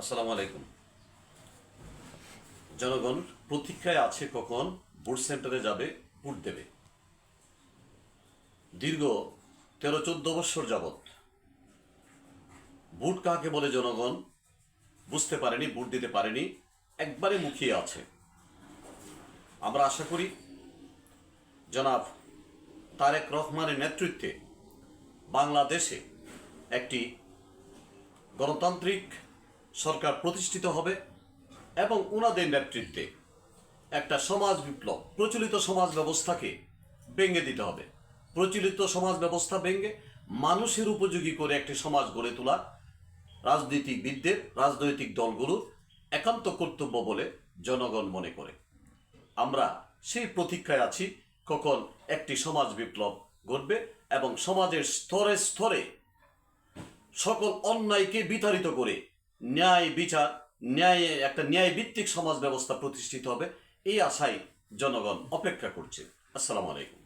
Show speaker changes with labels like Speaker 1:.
Speaker 1: আসসালামু আলাইকুম। জনগণ প্রতীক্ষায় আছে কখন ভোট সেন্টারে যাবে, ভোট দেবে। দীর্ঘ তেরো চোদ্দ বৎসর যাবৎ ভোট কাকে বলে জনগণ বুঝতে পারেনি, ভোট দিতে পারেনি, একবারে মুখিয়ে আছে। আমরা আশা করি জনাব তারেক রহমানের নেতৃত্বে বাংলাদেশে একটি গণতান্ত্রিক সরকার প্রতিষ্ঠিত হবে এবং উনাদের নেতৃত্বে একটা সমাজ বিপ্লব, প্রচলিত সমাজ ব্যবস্থাকে ভেঙে দিতে হবে। প্রচলিত সমাজ ব্যবস্থা ভেঙে মানুষের উপযোগী করে একটি সমাজ গড়ে তোলা রাজনীতিবিদদের, রাজনৈতিক দলগুলোর একান্ত কর্তব্য বলে জনগণ মনে করে। আমরা সেই প্রতীক্ষায় আছি কখন একটি সমাজ বিপ্লব ঘটবে এবং সমাজের স্তরে স্তরে সকল অন্যায়কে বিতাড়িত করে ন্যায় বিচার, ন্যায়, একটা ন্যায় ভিত্তিক সমাজ ব্যবস্থা প্রতিষ্ঠিত হবে, এই আশায় জনগণ অপেক্ষা করছে। আসসালামু আলাইকুম।